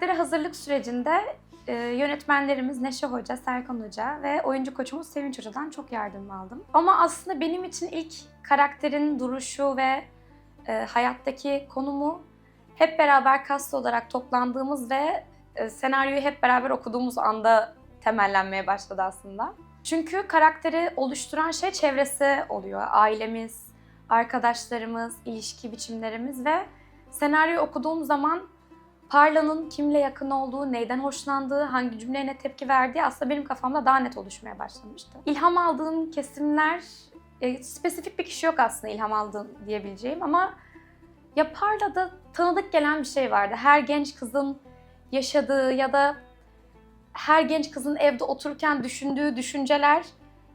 karaktere hazırlık sürecinde e, yönetmenlerimiz Neşe Hoca, Serkan Hoca ve oyuncu koçumuz Sevinç Hoca'dan çok yardım aldım. Ama aslında benim için ilk karakterin duruşu ve e, hayattaki konumu hep beraber kast olarak toplandığımız ve e, senaryoyu hep beraber okuduğumuz anda temellenmeye başladı aslında. Çünkü karakteri oluşturan şey çevresi oluyor. Ailemiz, arkadaşlarımız, ilişki biçimlerimiz ve senaryoyu okuduğum zaman Parla'nın kimle yakın olduğu, neyden hoşlandığı, hangi cümleye ne tepki verdiği aslında benim kafamda daha net oluşmaya başlamıştı. İlham aldığım kesimler, e, spesifik bir kişi yok aslında ilham aldığım diyebileceğim ama ya Parla'da tanıdık gelen bir şey vardı. Her genç kızın yaşadığı ya da her genç kızın evde otururken düşündüğü düşünceler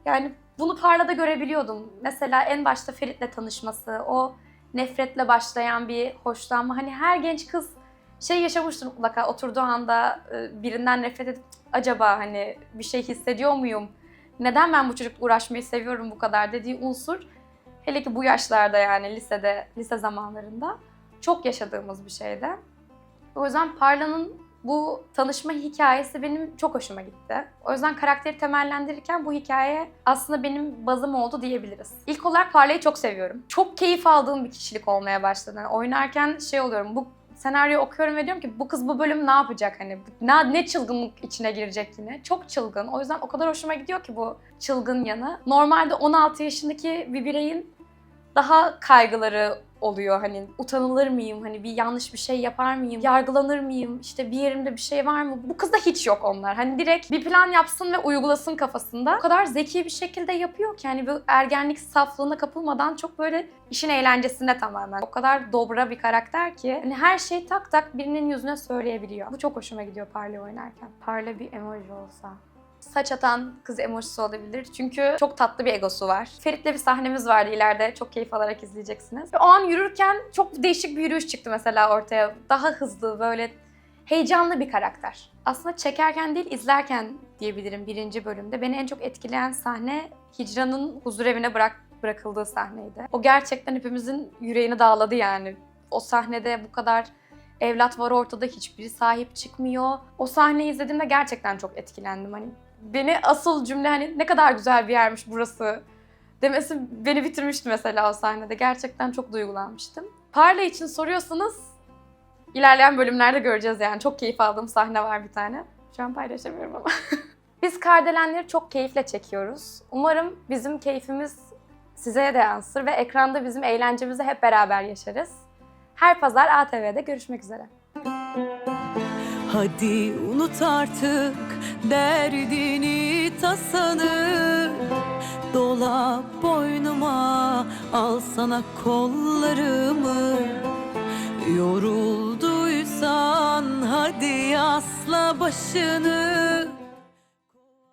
yani bunu Parla'da görebiliyordum. Mesela en başta Ferit'le tanışması, o nefretle başlayan bir hoşlanma. Hani her genç kız şey yaşamıştır mutlaka oturduğu anda e, birinden nefret edip acaba hani bir şey hissediyor muyum? Neden ben bu çocukla uğraşmayı seviyorum bu kadar dediği unsur hele ki bu yaşlarda yani lisede, lise zamanlarında çok yaşadığımız bir şeydi. O yüzden Parla'nın bu tanışma hikayesi benim çok hoşuma gitti. O yüzden karakteri temellendirirken bu hikaye aslında benim bazım oldu diyebiliriz. İlk olarak Parla'yı çok seviyorum. Çok keyif aldığım bir kişilik olmaya başladı. Yani oynarken şey oluyorum, bu senaryoyu okuyorum ve diyorum ki bu kız bu bölüm ne yapacak hani ne, ne çılgınlık içine girecek yine. Çok çılgın. O yüzden o kadar hoşuma gidiyor ki bu çılgın yanı. Normalde 16 yaşındaki bir bireyin daha kaygıları oluyor. Hani utanılır mıyım? Hani bir yanlış bir şey yapar mıyım? Yargılanır mıyım? İşte bir yerimde bir şey var mı? Bu kızda hiç yok onlar. Hani direkt bir plan yapsın ve uygulasın kafasında. O kadar zeki bir şekilde yapıyor ki hani bu ergenlik saflığına kapılmadan çok böyle işin eğlencesinde tamamen. O kadar dobra bir karakter ki hani her şeyi tak tak birinin yüzüne söyleyebiliyor. Bu çok hoşuma gidiyor Parla oynarken. Parla bir emoji olsa saç atan kız emojisi olabilir. Çünkü çok tatlı bir egosu var. Ferit'le bir sahnemiz vardı ileride. Çok keyif alarak izleyeceksiniz. O an yürürken çok değişik bir yürüyüş çıktı mesela ortaya. Daha hızlı, böyle heyecanlı bir karakter. Aslında çekerken değil, izlerken diyebilirim birinci bölümde. Beni en çok etkileyen sahne Hicran'ın huzur evine bırak bırakıldığı sahneydi. O gerçekten hepimizin yüreğini dağladı yani. O sahnede bu kadar evlat var ortada hiçbiri sahip çıkmıyor. O sahneyi izlediğimde gerçekten çok etkilendim. Hani beni asıl cümle hani ne kadar güzel bir yermiş burası demesi beni bitirmişti mesela o sahnede. Gerçekten çok duygulanmıştım. Parla için soruyorsanız ilerleyen bölümlerde göreceğiz yani. Çok keyif aldığım sahne var bir tane. Şu an paylaşamıyorum ama. Biz Kardelenleri çok keyifle çekiyoruz. Umarım bizim keyfimiz size de yansır ve ekranda bizim eğlencemizi hep beraber yaşarız. Her pazar ATV'de görüşmek üzere. Hadi unut artık derdini tasanı Dola boynuma al sana kollarımı. Yorulduysan hadi asla başını